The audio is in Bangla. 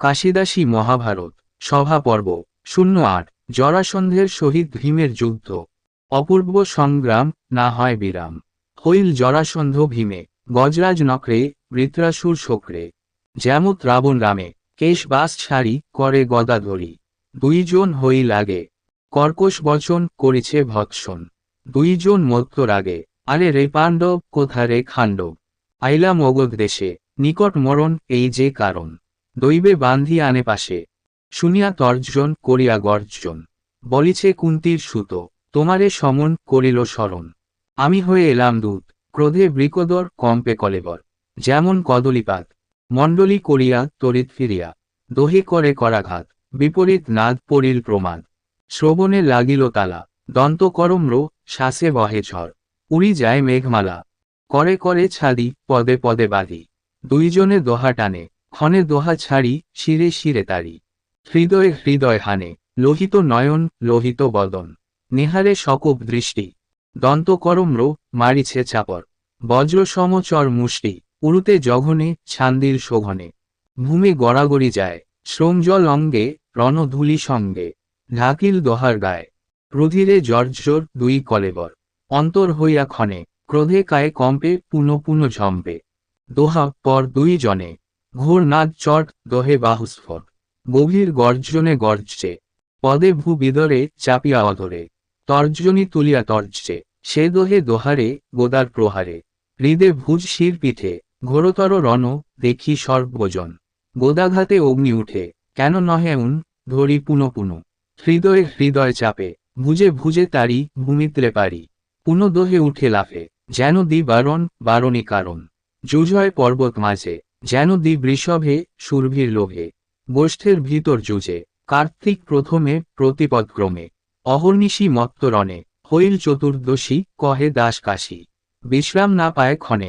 কাশিদাসী মহাভারত, সভা পর্ব, শূন্য আট, জরাসন্ধের সহিত ভীমের যুদ্ধ। অপূর্ব সংগ্রাম, না হয় বিরাম। হইল জরাসন্ধ ভীমে, গজরাজ নকরে বৃত্রাসুর শোকরে। যেমত রাবণ রামে, কেশ বাস ছাড়ি করে গদা ধরি। দুইজন হই লাগে, কর্কশ বচন করেছে ভৎসন। দুইজন মত্ত রাগে, আরে রে পাণ্ডব, কোথা রে খাণ্ডব? আইলা মগধ দেশে, নিকট মরণ এই যে কারণ। দৈবে বান্ধি আনে পাশে। শুনিয়া তর্জন করিয়া গর্জন, বলিছে কুন্তির সুত, তোমারে সমন করিল স্মরণ আমি হয়ে এলাম দূত, ক্রোধে বৃকদর কম্পে কলেবর, যেমন কদলীপাত। মণ্ডলী করিয়া তরিত ফিরিয়া, দহি করে করাঘাত, বিপরীত নাদ পরিল প্রমাদ। শ্রবণে লাগিল তালা, দন্ত করম্র শ্বাসে বহে ঝড়। উড়ি যায় মেঘমালা, করে করে ছাড়ি পদে পদে বাঁধি। দুইজনে দোহা টানে ক্ষণে দোহা ছাড়ি, শিরে শিরে তারি। হৃদয়ে হৃদয় হানে, লোহিত নয়ন, লোহিত বদন। নেহারে সকপ দৃষ্টি। দন্ত করম্র, মারিছে চাপর। বজ্র সমচর মুষ্টি উড়ুতে জঘনে, ছান্দির শোভনে। ভূমি গড়াগড়ি যায় শ্রমজল অঙ্গে রণধূলি সঙ্গে। ঢাকিল দোহার গায়ে, রুধিরে জর্জর দুই কলেবর। অন্তর হইয়া ক্ষণে, ক্রোধে কায়ে কম্পে, পুনঃ পুনঃ ঝম্পে। দোহা পর দুই জনে ঘোর নাদ চট দোহে বাহুস্ফট। গভীর গর্জনে গর্জছে। পদে ভূ বিদরে চাপিয়া অধরে। তর্জনী তুলিয়া তর্জছে। সে দোহে দোহারে, গোদার প্রহারে। হৃদে ভুজ শির পিঠে। ঘোরতর রণ, দেখি সর্বজন। গোদাঘাতে অগ্নি উঠে। কেন নহে উন? ধরি পুন পুন। হৃদয়ে হৃদয় চাপে। ভুজে ভুজে তারি, ভূমিত্রে পারি। পুন দোহে উঠে লাফে। যেন দি বারণ বারণী কারণ। যুজয় পর্বত মাঝে। যেন দি বৃষভে সুরভির লোভে গোষ্ঠের ভিতর যুজে, কার্তিক প্রথমে, প্রতিপদক্রমে, অহর্নিশি মত্তরণে, হইল চতুর্দশী, কহে দাস কাশী বিশ্রাম না পায় ক্ষণে।